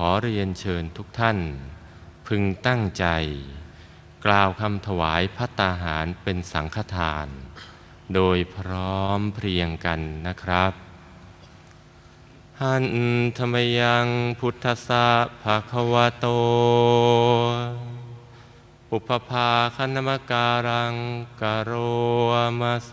ขอเรียนเชิญทุกท่าน พึงตั้งใจ กล่าวคำถวายพัตตาหารเป็นสังฆทาน โดยพร้อมเพรียงกันนะครับหันธรรมยังพุทธสสะภะควะโตปุพพาคณมการังกโรมาเซ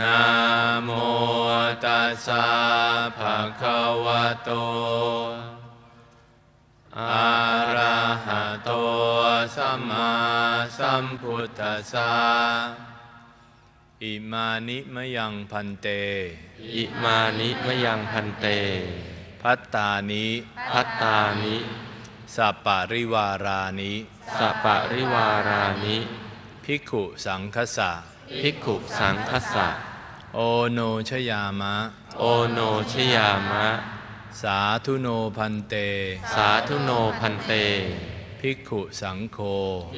นะโมตัสสะภะคะวะโต อะระหะโตสัมมาสัมพุทธัสสะ อิมานิมะยังพันเต อิมานิมะยังพันเต พัตตานิพัตตานิสัปปะริวารานิสปะริวารานิ ภิกขุสังคสะ ภิกขุสังคสะโอโนชยามะ โอโนชยามะ สาธุโนพันเต สาธุโนพันเต ภิกขุสังโฆ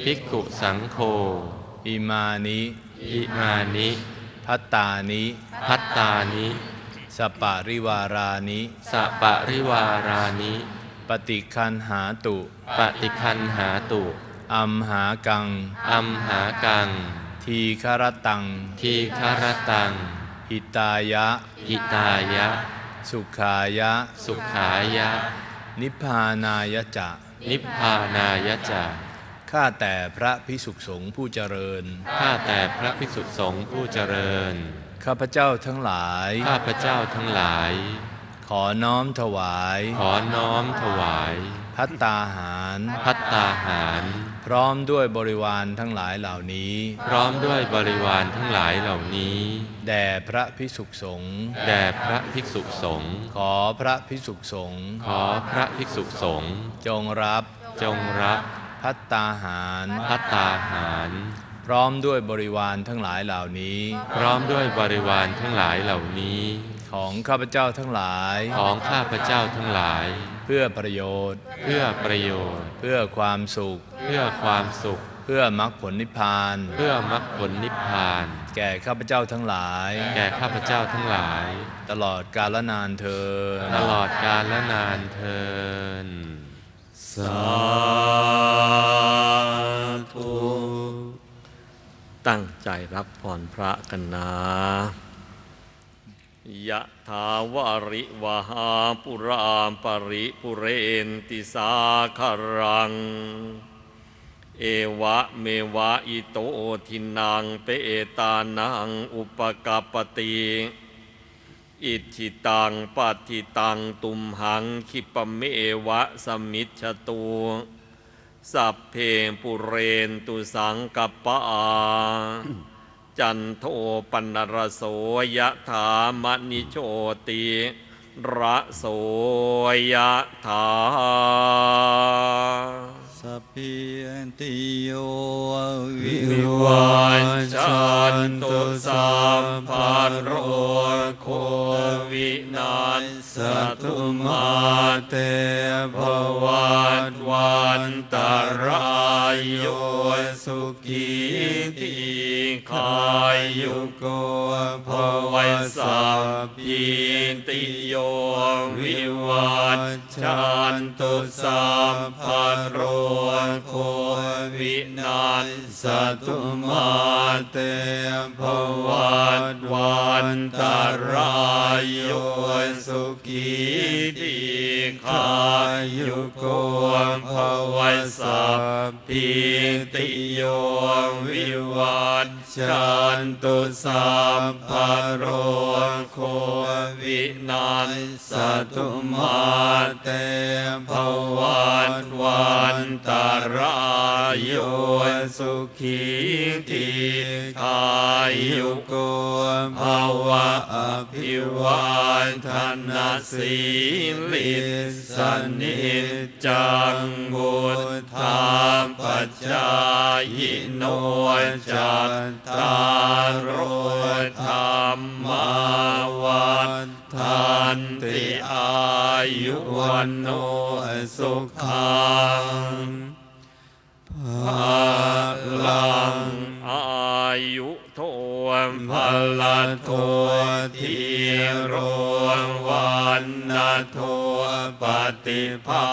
ภิกขุสังโฆอิมานิอิมานิพัตตานิพัตตานิสัปปะริวารานิสปะริวารานิปฏิคันหาตุ ปฏิคันหาตุ อัมหากัง อัมหากัง ทีคารตัง ทีคารตัง หิตายะ หิตายะ สุขายะ สุขายะ นิพพานายะจะ นิพพานายะจาข้าแต่พระพิสุขสงฆ์ผู้เจริญ ข้าแต่พระภิกษุสงฆ์ผู้เจริญ ข้าพเจ้าทั้งหลาย ข้าพเจ้าทั้งหลาย ขอน้อมถวาย ขอน้อมถวาย พัตตาหาร พัตตาหาร พร้อมด้วยบริวารทั้งหลายเหล่านี้ พร้อมด้วยบริวารทั้งหลายเหล่านี้ แด่พระพิสุขสงฆ์แด่พระภิกษุสงฆ์ขอพระพิสุขสงฆ์ขอพระภิกษุสงฆ์จงรับจงรับพัตตาหาร พัตตาหาร พร้อมด้วยบริวารทั้งหลายเหล่านี้ พร้อมด้วยบริวารทั้งหลายเหล่านี้ ของข้าพเจ้าทั้งหลาย ของข้าพเจ้าทั้งหลาย เพื่อประโยชน์ เพื่อประโยชน์ เพื่อความสุข เพื่อความสุข เพื่อมรรคผลนิพพาน เพื่อมรรคผลนิพพาน แก่ข้าพเจ้าทั้งหลาย แก่ข้าพเจ้าทั้งหลาย ตลอดกาลนานเธอญตลอดกาลและนานเทินสาธุตั้งใจรับพรพระกันนะ ยะถาวาริวหาปุราปริปุเรนติสาคารัง เอวะเมวะอิโตทินังเปตานังอุปกปปติอิทิตังปัติตังตุมหังคิปเมวะสมิชตูสัพเพปุเรนตุสังกปปา จันโทปนรโสยะถามณิโชติระโสยะถาสัพพิติโยวิวัชชันตุสัสัพพพพะะโรโรโควินัสสตุมาเตภวัตวันตรายโยสุขีที ขายุโกภวสัพพิติโยวิวัชชันตุสัพพะโรโควินัสสตุมาเตภวัตวันตารายโยสุขีทีขายุโกภวสัพพิติโยวิวัชชันตุสัพพโรโควินัสสตุมาเตภวันวันตารายโยสุขีทีขายุโกภาวะอภิวันธนาสีลิสนิจจังบุตธาปัจจายโนจัต ตารุธรรมาวันทันติอายุวันโนสุขังพาลังอายุ โทมพลโททีโรวันนาโทปฏิภา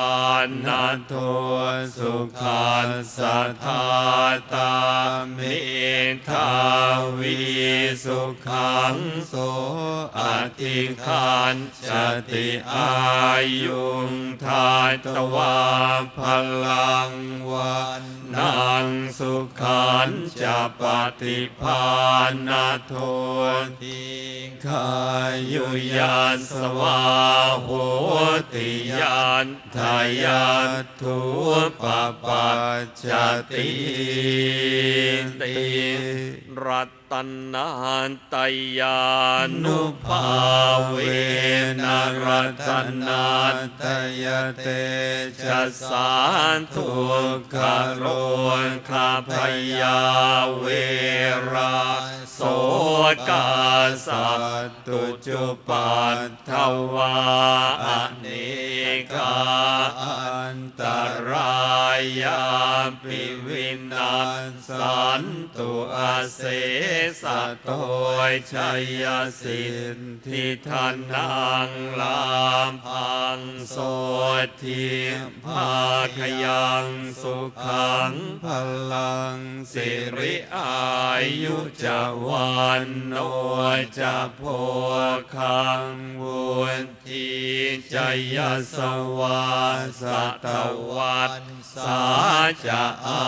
ณโทสุขัสสะทาตามิทาวีสุขังโสอธิคันจติอายุงทาตวาพลัง ขันจะปฏิภาณโทติขายุยานสวาโหติยานทายาทุปปปัจจติติรัต นาตยานุภาเวนรัตนาตยเตจะสานทุกขโรคาพยาเวราโส กาสัตตุจุปัตถวาอเนกาอันตรายาปิวินาศสันตุอาเสสะโตยชัยสิทธิทานังลามพังโสทิภาคยังสุขังพลังสิริอายุจะวันโนจะโพคังวุทีจยสวาสตวัตสาจะอา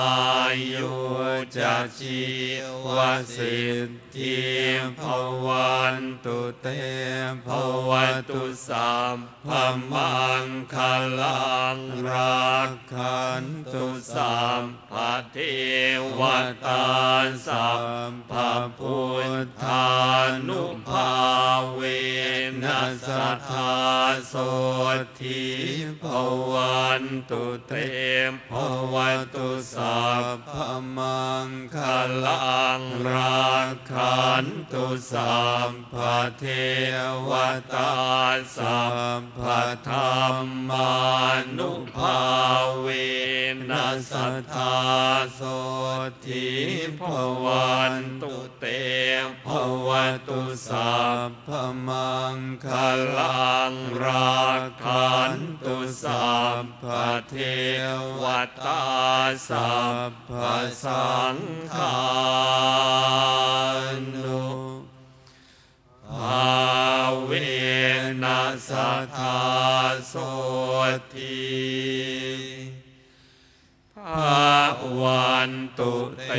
ยุจะชีวสิทธิภวันตุเตภวตุสัมภมังคลังรักขันตุสัมภเทวตาสัมภพุ ทธานุภาเวน สัทธาโสทิภวันตุเตมภวตุสัพพมังคลังรักขันตุสัมภเทวตาสัมภธรรมานุภาเวนัสทธาโสทิภวันตุเตภวตุสัพพมังคคลังราคันตุสัพพเทวตาสัพพสังฆานุภาเวนัสทาโสทีภาวันตุเต